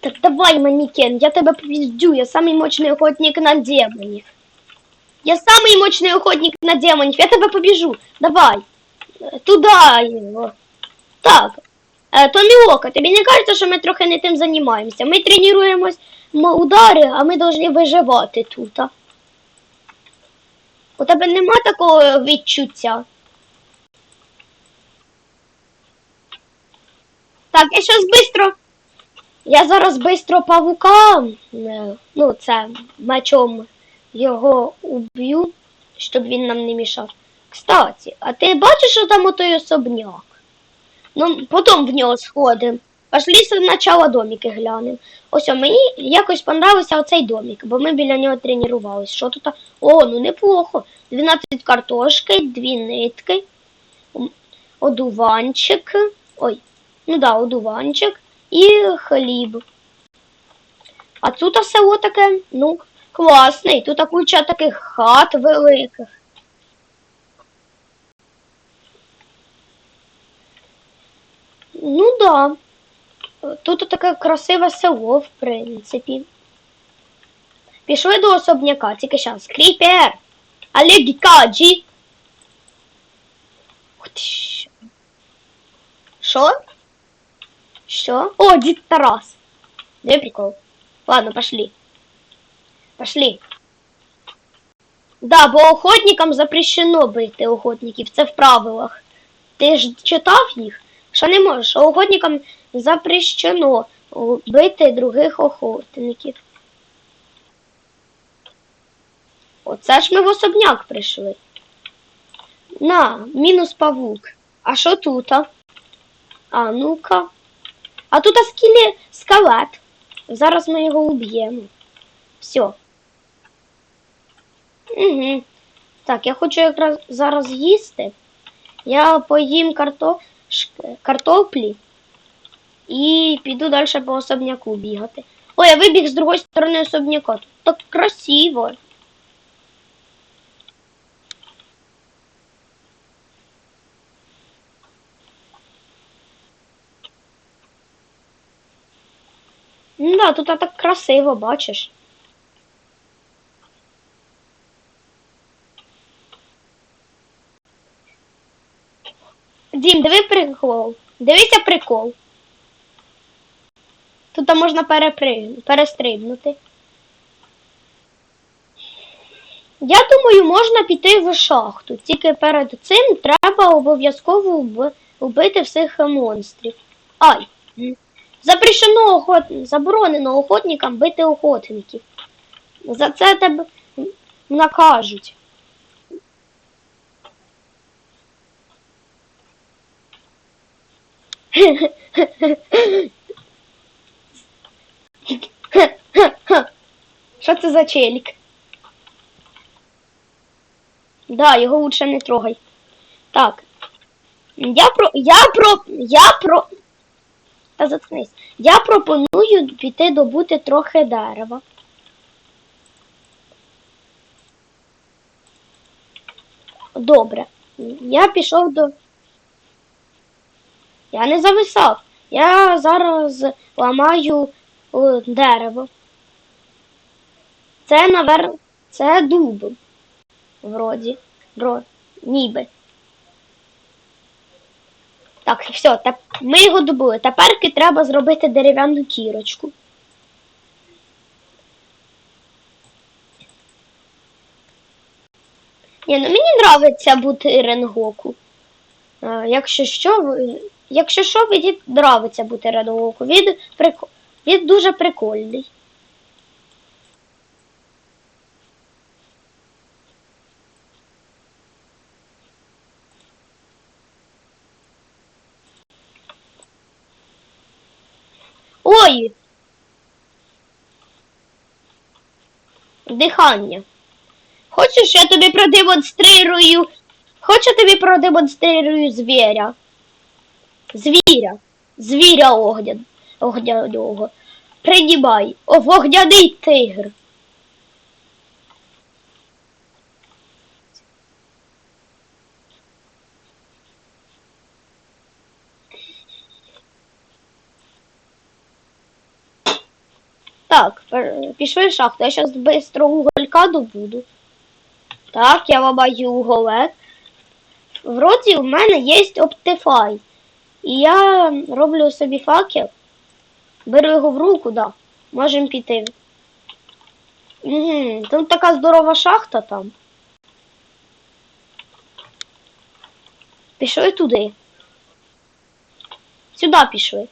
Так давай, манекен, я тебе побеждю, я самый мощный охотник на демонів. Я самый мощный охотник на демонів, я тебе побежу. Давай. Е, Туда його. Так. Е, Томіока, тобі не кажеться, що ми трохи не тим займаємося? Ми тренуємось м- удари, а ми повинні виживати тут. а. У тебе нема такого відчуття? Так, я щас бистро. Я зараз бистро павука, е, ну, це мечом його уб'ю, щоб він нам не мішав. Кстати, а ти бачиш, що там отой особняк? Ну, потім в нього сходимо. Пошли спочатку домики глянемо. Ось о, мені якось понравився оцей домик, бо ми біля нього тренувалися. Що тут? О, ну неплохо. 12 картошки, 2 нитки, одуванчик. Ой, ну да, одуванчик і хліб. А тут село таке, ну, класне. Тут куча таких хат великих. Ну да. Тут таке красиве село, в принципі. Пішли до особняка, тільки щас. Кріпер! Але гікаджі! Що? Що? О, дід Тарас! Де прикол? Ладно, пошли. Пошли. Да, бо охотникам запрещено бити охотників, це в правилах. Ти ж читав їх? Що не можеш? Охотникам запрещено бити других охотників. Оце ж ми в особняк прийшли. На, мінус павук. А що тут? А ну-ка. А тут скеле... скелет. Зараз ми його уб'ємо. Все. Угу. Так, я хочу якраз зараз їсти. Я поїм карто... картоплі і піду далі по особняку бігати. Ой, я вибіг з другої сторони особняка. Так красиво. Да, тут так красиво, бачиш. Дім, диви прикол. Дивися прикол. Тут можна перестрибнути. Я думаю, можна піти в шахту. Тільки перед цим треба обов'язково вбити всіх монстрів. Ай! Запрещено охот... заборонено охотникам бити охотників. За це тебе накажуть. Що це за челік? Да, його лучше не трогай. Так. Я про. Я про. Я про. Та заткнись. Я пропоную піти добути трохи дерева. Добре. Я пішов до. Я не зависав. Я зараз ламаю дерево. Це, навер... Це дуб. Вроді. Вро... Ніби. Так, все, теп... ми його добули. Теперки треба зробити дерев'яну кірочку. Ні, ну мені подобається бути Ренгоку. Е, Якщо що, якщо що, мені подобається бути Ренгоку. Він, прик... Він дуже прикольний. Ой! Дихання. Хочеш, я тобі продемонстрирую. Хочу тобі продемонстрирую звіря. Звіря. Звіря огня... огняного. Приймай. О, вогняний тигр. Так, пішли в шахту. Я зараз швидко уголька добуду. Так, я ламаю уголек. Вроді в мене є Optify. І я роблю собі факел. Беру його в руку, да. Можемо піти. Угу. Тут така здорова шахта там. Пішли туди. Сюди пішли.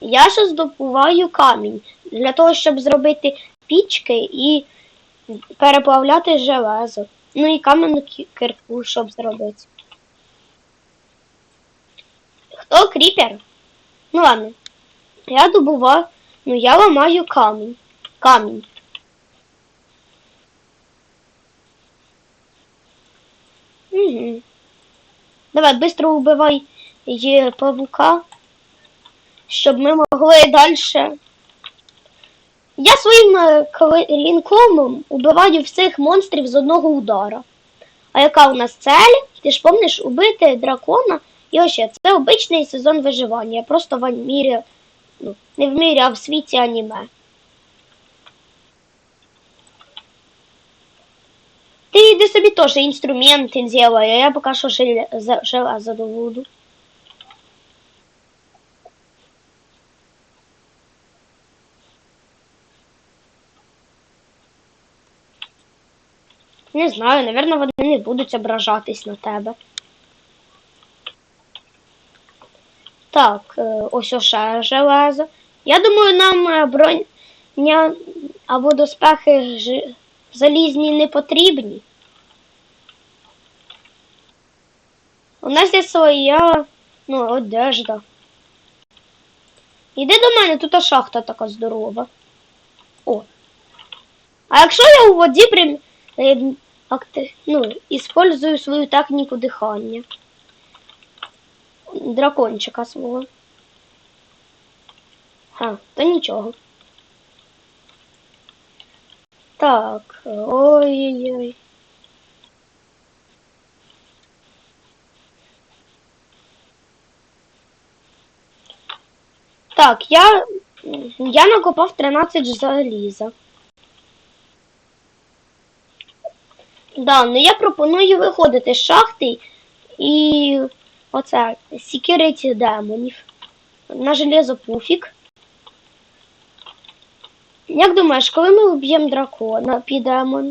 Я ще здобуваю камінь для того, щоб зробити пічки і переплавляти железо. Ну і кам'яну кирку, щоб зробити. Хто кріпер? Ну ладно. Я добуваю, ну я ламаю камінь. Камінь. Угу. Давай, быстро убивай є павука, щоб ми могли далі. Я своїм е, коли- убиваю всіх монстрів з одного удара. А яка у нас цель? Ти ж помниш убити дракона? І ось ще, це обичний сезон виживання. Я Просто в мірі, ну, не в мірі, а в світі аніме. Ти йди собі теж інструменти зробай, а я поки що желе- железо добуду. Не знаю, напевно, вони не будуть ображатись на тебе. Так, е, ось ще железо. Я думаю, нам е, броня або доспехи жи- залізні не потрібні. У нас є своя, ну, одежда. Іди до мене, тут шахта така здорова. О. А якщо я у воді прям е, акти- ну, использую свою техніку дихання. Дракончика свого. А, то нічого. Так, ой-ой-ой. Так, я, я накопав 13 заліза. Да, ну я пропоную виходити з шахти і оце секірити демонів. На железо пуфік. Як думаєш, коли ми вб'ємо дракона, підемо?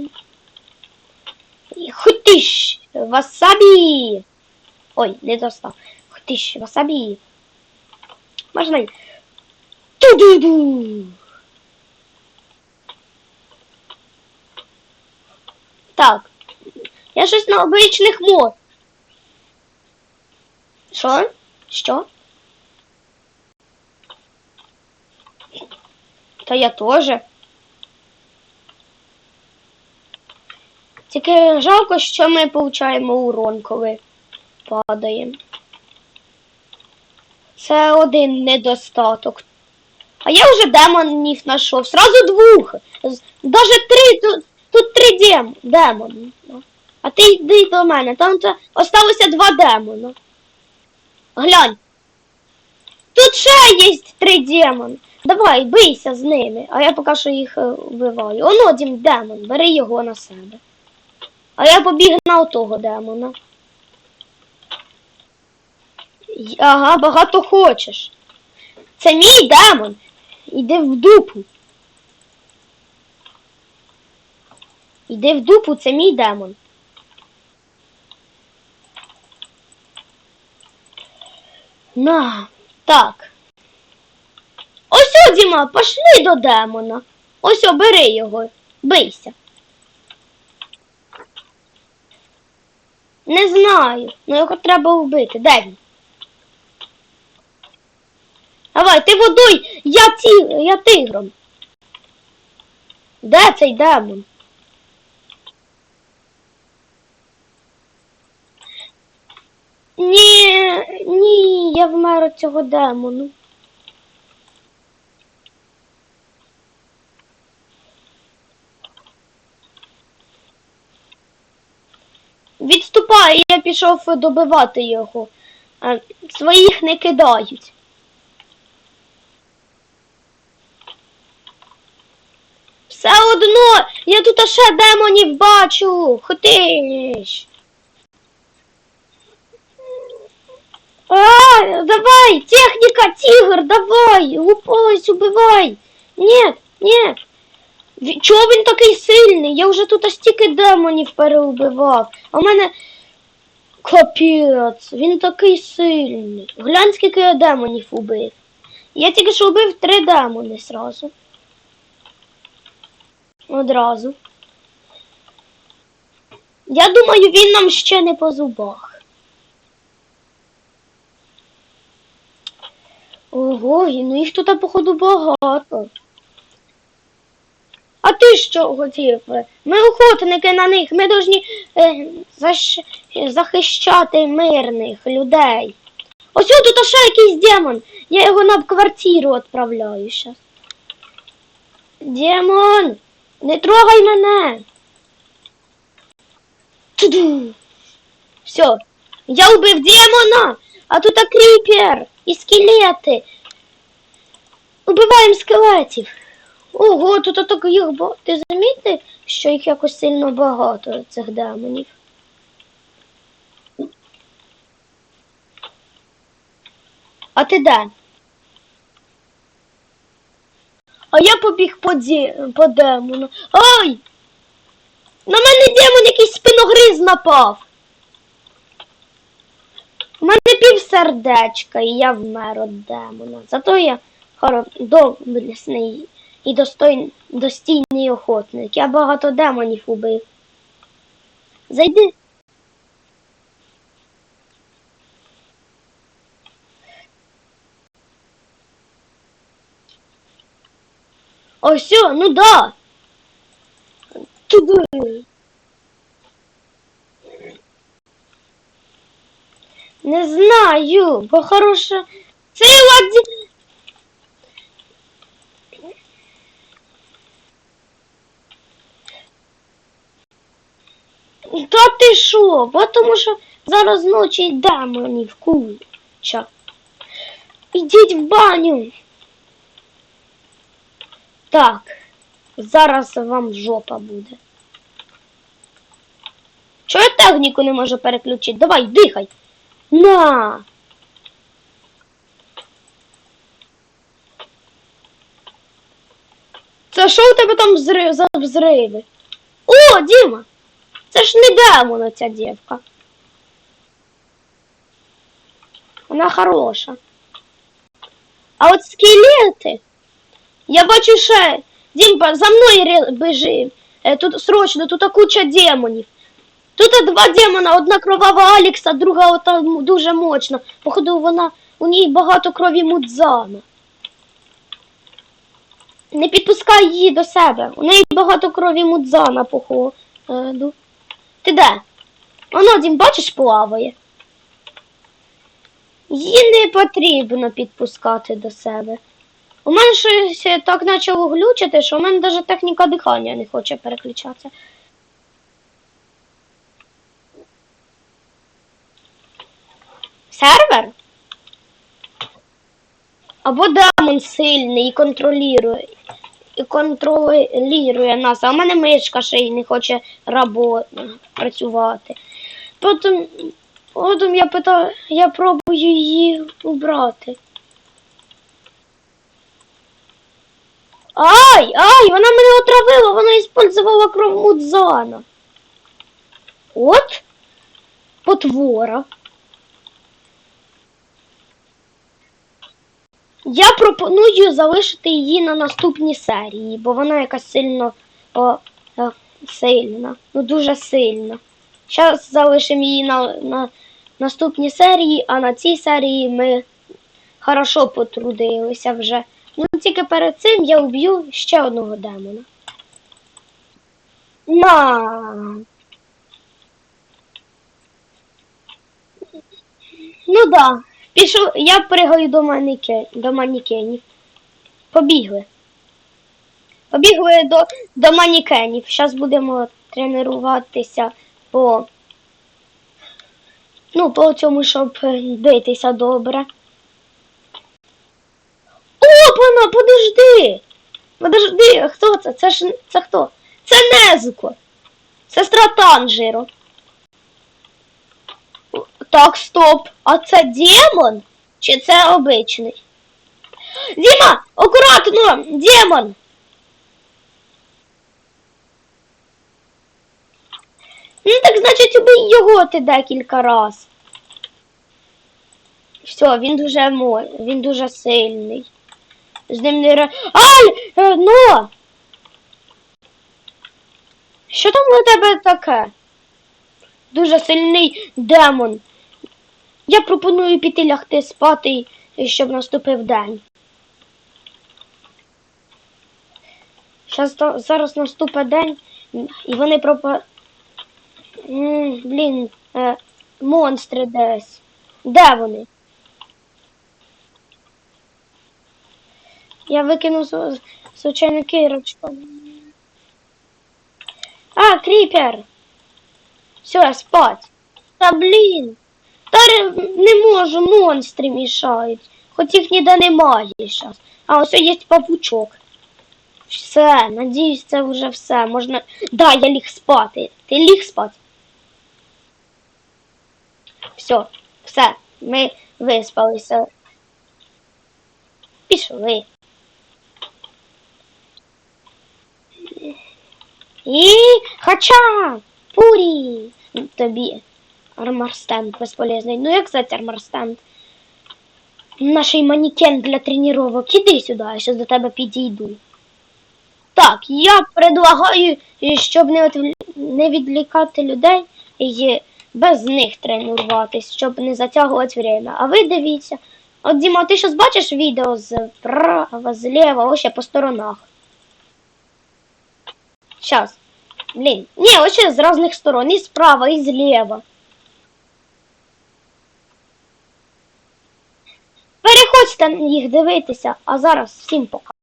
Хутиш! Васабі! Ой, не достав. Хутиш, васабі. Можна. Ту-ду-ду! Так. Я щось на обичних мод. Що? Що? Та я теж. Тільки жалко, що ми получаємо урон, коли падаємо. Це один недостаток. А я вже демонів знайшов. Сразу двох. Даже три. Тут, тут три дем, демони. А ти йди до мене. Там це осталося два демона. Глянь. Тут ще є три демони. Давай, бийся з ними, а я поки що їх е, вбиваю. Оно дім демон, бери його на себе. А я побіг на того демона. Ага, багато хочеш. Це мій демон. Іди в дупу. Іди в дупу, це мій демон. На, так. Ось о, Діма, пошли до демона. Ось о, бери його, бийся. Не знаю, але його треба вбити. Де він? Давай, ти водой, я ті, я тигром. Де цей демон? Ні, ні, я вмер від цього демону. Відступай, я пішов добивати його. Своїх не кидають. Все одно я тут ще демонів бачу. Хотиніш. А, давай, техніка, тигр, давай, лупось, убивай. Нет, нет. Чого він такий сильний? Я вже тут стільки демонів переубивав. А в мене капець, він такий сильний. Глянь, скільки я демонів убив. Я тільки що убив три демони сразу. Одразу. Я думаю, він нам ще не по зубах. Ого, ну їх тут, походу, багато. А ти що хотів? Ми охотники на них, ми повинні е, защ... захищати мирних людей. Ось тут ще якийсь демон. Я його на квартиру відправляю зараз. Демон, не трогай мене. Туду. Все, я убив демона, а тут кріпер і скелети. Убиваємо скелетів. Ого, тут так їх ба... Ти замітив, що їх якось сильно багато, цих демонів? А ти де? А я побіг по, ді... по демону. Ай! На мене демон якийсь спиногриз напав. У мене пів сердечка, і я вмер від демона. Зато я доблесний і достойний, достійний охотник. Я багато демонів убив. Зайди. О, все, ну да. Туди. Не знаю, бо хороша. Сила. Та ти що? Бо тому що зараз ночі демонів куча. Ідіть в баню. Так, зараз вам жопа буде. Чого я техніку не можу переключити? Давай, дихай. На. Це що у тебе там взрив, за взриви? О, Діма! Це ж не демона ця дівка. Вона хороша. А от скелети. Я бачу ще. Дімпа, за мною ре- біжи. Е, Тут срочно, тут куча демонів. Тут два демона, одна кровава Алікса, друга ота дуже мощна. Походу, вона у ній багато крові Мудзана. Не підпускай її до себе. У неї багато крові Мудзана, походу. Ти де? Воно, Дім, бачиш, плаває. Її не потрібно підпускати до себе. У мене щось так почало глючити, що у мене навіть техніка дихання не хоче переключатися. Сервер? Або демон сильний і контролює. І контролює нас, а в мене мишка ще й не хоче рабо... працювати. Потім, потім я питаю, я пробую її убрати. Ай, ай, вона мене отравила, вона использувала кров Мудзана. От потвора. Я пропоную залишити її на наступній серії, бо вона якась сильно о, е, сильна. Ну дуже сильна. Зараз залишимо її на, на наступній серії, а на цій серії ми хорошо потрудилися вже. Ну тільки перед цим я вб'ю ще одного демона. На. Ну да. Пішов, я пригаю до, маніке, до манікенів. Побігли. Побігли до, до манікенів. Зараз будемо тренуватися по. Ну, по цьому, щоб битися добре. Опана, подожди! Подожди, хто це? Це ж це хто? Це Незуко. Сестра Танжиро. Так, стоп. А це демон? Чи це обичний? Діма, акуратно! Демон! Ну так значить убий його ти декілька раз. Все, він дуже мо... він дуже сильний. З ним не ре... Ай! Ну! Що там у тебе таке? Дуже сильний демон. Я пропоную піти лягти спати, щоб наступив день. Щас, зараз наступить день, і вони пропа... Блін, е, монстри десь. Де вони? Я викину зв- звичайно кирочку. А, кріпер! Все, спать. Та блін. Не можу, монстри мішають. Хоч їх ніде немає зараз. А ось є павучок. Все, надіюсь, це вже все. Можна. Да, я ліг спати. Ти ліг спати? Все, все, ми виспалися. Пішли. І хоча пурі тобі арморстенд безполезний. Ну як сказати арморстенд? Наш манекен для тренувок. Іди сюди, я щас до тебе підійду. Так, я предлагаю, щоб не, не відвлікати людей і без них тренуватись, щоб не затягувати время. А ви дивіться. От Діма, ти щось бачиш відео зправа, зліва, ось по сторонах. Щас. Блін. Ні, ось ще з різних сторон. І справа, і зліва. Переходьте їх дивитися, а зараз всім пока.